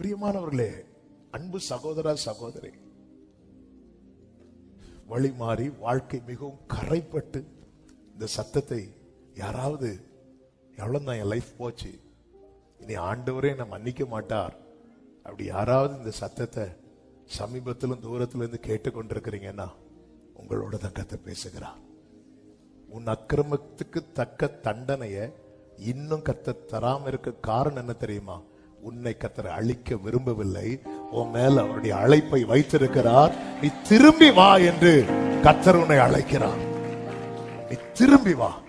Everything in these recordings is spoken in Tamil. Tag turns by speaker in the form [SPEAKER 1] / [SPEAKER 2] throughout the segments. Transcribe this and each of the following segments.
[SPEAKER 1] பிரியமானவர்களே அன்பு சகோதர சகோதரி. வழி மாறி வாழ்க்கை மிகவும் கரைப்பட்டு இந்த சத்தத்தை யாராவது எவ்வளவுதான் என் லைஃப் போச்சு இனி ஆண்டவரே நான் மன்னிக்க மாட்டார். அப்படி யாராவது இந்த சத்தத்தை சமீபத்திலும் தூரத்துல இருந்து கேட்டுக்கொண்டிருக்கிறீங்கன்னா உங்களோட தான் கத்த பேசுகிறார். உன் அக்கிரமத்துக்கு தக்க தண்டனைய இன்னும் கத்த தராம இருக்க காரணம் என்ன தெரியுமா? உன்னை கத்தரை அழிக்க விரும்பவில்லை. உன் மேல அவருடைய அழைப்பை வைத்திருக்கிறார். நீ திரும்பி வா என்று கத்தர் உன்னை அழைக்கிறார். நீ திரும்பி வா.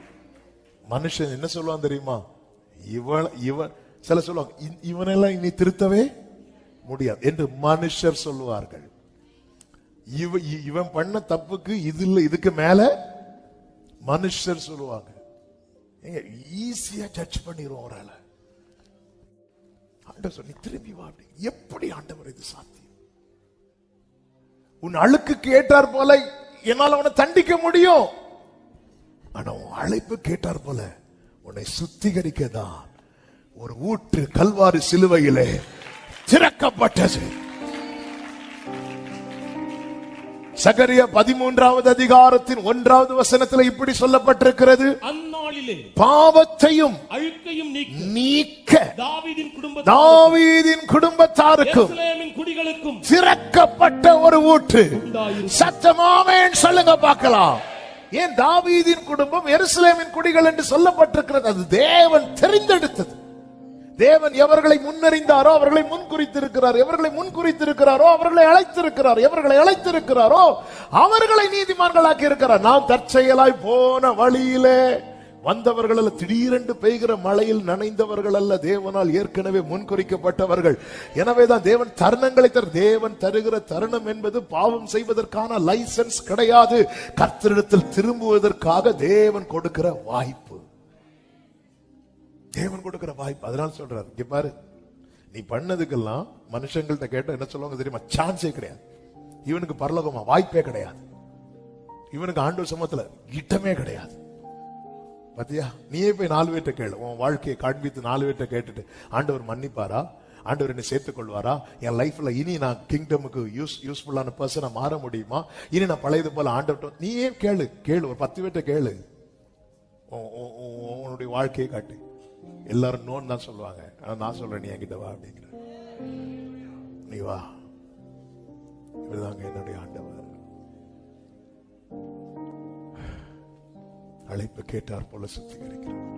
[SPEAKER 1] மனுஷன் என்ன சொல்லுவான் தெரியுமா? இவன் இவன் சில சொல்லுவாங்க இவனெல்லாம் இனி திருத்தவே முடியாது என்று மனுஷர் சொல்லுவார்கள். இவ இ- இவன் பண்ண தப்புக்கு இது இல்ல இதுக்கு மேல மனுஷர் சொல்லுவாங்க. ஈஸியா ஜட்ஜ் பண்ணிடுவோம் அவரால. ஆண்டவர் சொன்னி திரும்பி வா அப்படி. எப்படி ஆண்டவர் இது சாத்தியம்? உன் அழுக்கு கேட்டார் போல என்னால் அவனை தண்டிக்க முடியும். ஆனா உன் அழைப்பு கேட்டார் போல உன்னை சுத்திகரிக்க தான் ஒரு ஊற்று கல்வாறு சிலுவையிலே திறக்கப்பட்டது. சகரிய பதிமூன்றாவது அதிகாரத்தின் ஒன்றாவது வசனத்தில் இப்படி சொல்லப்பட்டிருக்கிறது.
[SPEAKER 2] அந்த
[SPEAKER 1] பாவத்தையும்
[SPEAKER 2] அழுக்கையும் நீக்கி. தாவீதின் குடும்ப
[SPEAKER 1] தாவீதின் குடும்பத்தாருக்கும்
[SPEAKER 2] குடிகளுக்கும்
[SPEAKER 1] திறக்கப்பட்ட ஒரு ஊற்று. சத்தமாமேன் சொல்லுங்க பார்க்கலாம். ஏன் தாவீதின் குடும்பம் எருசலேமின் குடிகள் என்று சொல்லப்பட்டிருக்கிறது? அது தேவன் தெரிந்தெடுத்தது. தேவன் எவர்களை முன்னறிந்தாரோ அவர்களை முன்குறித்திருக்கிறார். எவர்களை முன்குறித்திருக்கிறாரோ அவர்களை அழைத்திருக்கிறார். எவர்களை அழைத்திருக்கிறாரோ அவர்களை நீதிமான்களாக்கி இருக்கிறார் நாம் தற்செயலாய் போன வழியிலே வந்தவர்கள் அல்ல திடீரென்று பெய்கிற மழையில் நனைந்தவர்கள் அல்ல தேவனால் ஏற்கனவே முன்குறிக்கப்பட்டவர்கள். எனவேதான் தேவன் தருணங்களை தர தேவன் தருகிற தருணம் என்பது பாவம் செய்வதற்கான லைசன்ஸ் கிடையாது. கர்த்தரிடத்தில் திரும்புவதற்காக தேவன் கொடுக்கிற வாய்ப்பு. தேவன் கொடுக்கிற வாய்ப்பு அதனால சொல்றாரு. இங்க பாரு நீ பண்ணதுக்கெல்லாம் மனுஷங்கள்ட்ட கேட்ட என்ன சொல்லுவாங்க தெரியுமா? சான்ஸே கிடையாது. இவனுக்கு பரலோகமா வாய்ப்பே கிடையாது. இவனுக்கு ஆண்டு சமத்துல இடமே கிடையாது. பத்தியா? நீயே போய் நாலு பேர்ட்ட கேளு. உன் வாழ்க்கையை காண்பித்து நாலு பேர்ட்ட கேட்டுட்டு ஆண்டவர் மன்னிப்பாரா? ஆண்டவர் என்னை சேர்த்துக் கொள்வாரா என் லைஃப்ல இனி நான் கிங்டமுக்கு யூஸ் யூஸ்ஃபுல்லான பர்சனை மாற முடியுமா? இனி நான் பழையது போல ஆண்டவர் நீயே கேளு? கேளு ஒரு பத்து பேர்ட்ட கேளு. உன்னுடைய வாழ்க்கையை காட்டு. எல்லாரும் நோன்னு தான் சொல்லுவாங்க. ஆனா நான் சொல்றேன் நீ என்கிட்ட வா அப்படிங்கிற நீ வா. இதுதாங்க என்னுடைய ஆண்டவர். அழைப்பு கேட்டார் போல சுத்திகரிக்கிறார்